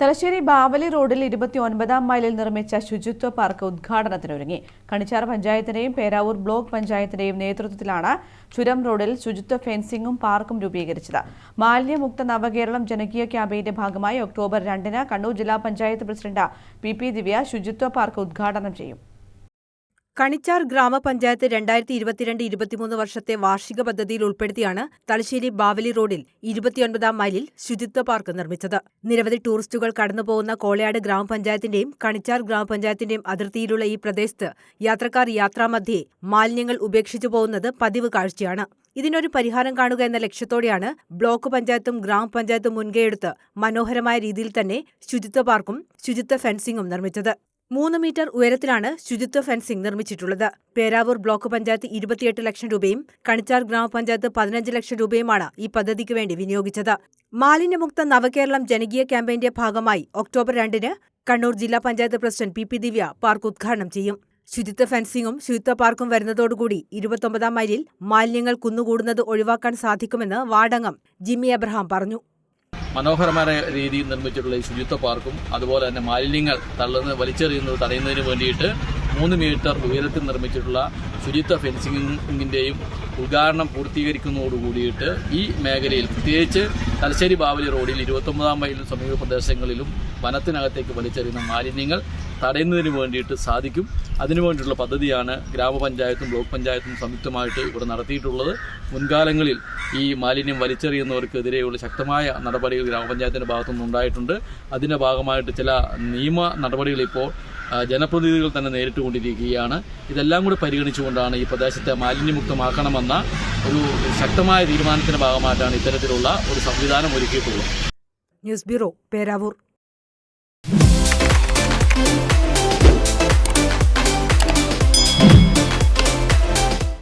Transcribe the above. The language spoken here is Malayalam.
തലശ്ശേരി ബാവലി റോഡിൽ ഇരുപത്തി ഒൻപതാം മൈലിൽ നിർമ്മിച്ച ശുചിത്വ പാർക്ക് ഉദ്ഘാടനത്തിനൊരുങ്ങി. കണിച്ചാർ പഞ്ചായത്തിന്റെയും പേരാവൂർ ബ്ലോക്ക് പഞ്ചായത്തിന്റെയും നേതൃത്വത്തിലാണ് ചുരം റോഡിൽ ശുചിത്വ ഫെൻസിംഗും പാർക്കും രൂപീകരിച്ചത്. മാലിന്യമുക്ത നവകേരളം ജനകീയ ക്യാമ്പയിന്റെ ഭാഗമായി ഒക്ടോബർ രണ്ടിന് കണ്ണൂർ ജില്ലാ പഞ്ചായത്ത് പ്രസിഡന്റ് പി ദിവ്യ ശുചിത്വ പാർക്ക് ഉദ്ഘാടനം ചെയ്യും. കണിച്ചാർ ഗ്രാമപഞ്ചായത്ത് രണ്ടായിരത്തി ഇരുപത്തിരണ്ട് ഇരുപത്തിമൂന്ന് വർഷത്തെ വാർഷിക പദ്ധതിയിൽ ഉൾപ്പെടുത്തിയാണ് തലശ്ശേരി ബാവലി റോഡിൽ ഇരുപത്തിയൊൻപതാം മൈലിൽ ശുചിത്വ പാർക്ക് നിർമ്മിച്ചത്. നിരവധി ടൂറിസ്റ്റുകൾ കടന്നുപോകുന്ന കോളയാട് ഗ്രാമപഞ്ചായത്തിന്റെയും കണിച്ചാർ ഗ്രാമപഞ്ചായത്തിന്റെയും അതിർത്തിയിലുള്ള ഈ പ്രദേശത്ത് യാത്രക്കാർ യാത്രാമധ്യേ മാലിന്യങ്ങൾ ഉപേക്ഷിച്ചു പോകുന്നത് പതിവ് കാഴ്ചയാണ്. ഇതിനൊരു പരിഹാരം കാണുക എന്ന ലക്ഷ്യത്തോടെയാണ് ബ്ലോക്ക് പഞ്ചായത്തും ഗ്രാമപഞ്ചായത്തും മുൻകൈയെടുത്ത് മനോഹരമായ രീതിയിൽ തന്നെ ശുചിത്വ പാർക്കും ശുചിത്വ ഫെൻസിംഗും നിർമ്മിച്ചത്. മൂന്ന് മീറ്റർ ഉയരത്തിലാണ് ശുചിത്വ ഫെൻസിംഗ് നിർമ്മിച്ചിട്ടുള്ളത്. പേരാവൂർ ബ്ലോക്ക് പഞ്ചായത്ത് ഇരുപത്തിയെട്ട് ലക്ഷം രൂപയും കണിച്ചാർ ഗ്രാമപഞ്ചായത്ത് പതിനഞ്ച് ലക്ഷം രൂപയുമാണ് ഈ പദ്ധതിക്ക് വേണ്ടി വിനിയോഗിച്ചത്. മാലിന്യമുക്ത നവകേരളം ജനകീയ ക്യാമ്പയിന്റെ ഭാഗമായി ഒക്ടോബർ രണ്ടിന് കണ്ണൂർ ജില്ലാ panchayat president P P Divya park ഉദ്ഘാടനം ചെയ്യും. ശുചിത്വ ഫെൻസിംഗും ശുചിത്വ പാർക്കും വരുന്നതോടുകൂടി ഇരുപത്തൊമ്പതാം മൈലിൽ മാലിന്യങ്ങൾ കുന്നുകൂടുന്നത് ഒഴിവാക്കാൻ സാധിക്കുമെന്ന് വാർഡംഗം ജിമ്മി അബ്രഹാം പറഞ്ഞു. മനോഹരമായ രീതിയിൽ നിർമ്മിച്ചിട്ടുള്ള ഈ ശുചിത്വ പാർക്കും അതുപോലെ തന്നെ മാലിന്യങ്ങൾ തള്ളുന്നത് വലിച്ചെറിയുന്നത് തടയുന്നതിന് വേണ്ടിയിട്ട് മൂന്ന് മീറ്റർ ഉയരത്തിൽ നിർമ്മിച്ചിട്ടുള്ള ശുചിത്വ ഫെൻസിങ്ങിന്റെയും ഉദ്ഘാടനം പൂർത്തീകരിക്കുന്നതോടുകൂടിയിട്ട് ഈ മേഖലയിൽ പ്രത്യേകിച്ച് തലശ്ശേരി ബാവലി റോഡിൽ ഇരുപത്തൊമ്പതാം മൈലിലും സമീപ പ്രദേശങ്ങളിലും വനത്തിനകത്തേക്ക് വലിച്ചെറിയുന്ന മാലിന്യങ്ങൾ തടയുന്നതിന് വേണ്ടിയിട്ട് സാധിക്കും. അതിനുവേണ്ടിയിട്ടുള്ള പദ്ധതിയാണ് ഗ്രാമപഞ്ചായത്തും ബ്ലോക്ക് പഞ്ചായത്തും സംയുക്തമായിട്ട് ഇവിടെ നടത്തിയിട്ടുള്ളത്. മുൻകാലങ്ങളിൽ ഈ മാലിന്യം വലിച്ചെറിയുന്നവർക്കെതിരെയുള്ള ശക്തമായ നടപടികൾ ഗ്രാമപഞ്ചായത്തിന്റെ ഭാഗത്തുനിന്ന് ഉണ്ടായിട്ടുണ്ട്. അതിന്റെ ഭാഗമായിട്ട് ചില നിയമ നടപടികൾ ഇപ്പോൾ ജനപ്രതിനിധികൾ തന്നെ നേരിട്ടുകൊണ്ടിരിക്കുകയാണ്. ഇതെല്ലാം കൂടി പരിഗണിച്ചുകൊണ്ടാണ് ഈ പ്രദേശത്തെ മാലിന്യമുക്തമാക്കണമെന്ന ഒരു ശക്തമായ തീരുമാനത്തിന്റെ ഭാഗമായിട്ടാണ് ഇത്തരത്തിലുള്ള ഒരു സംവിധാനം ഒരുക്കിയിട്ടുള്ളത്. News bureau Peravoor.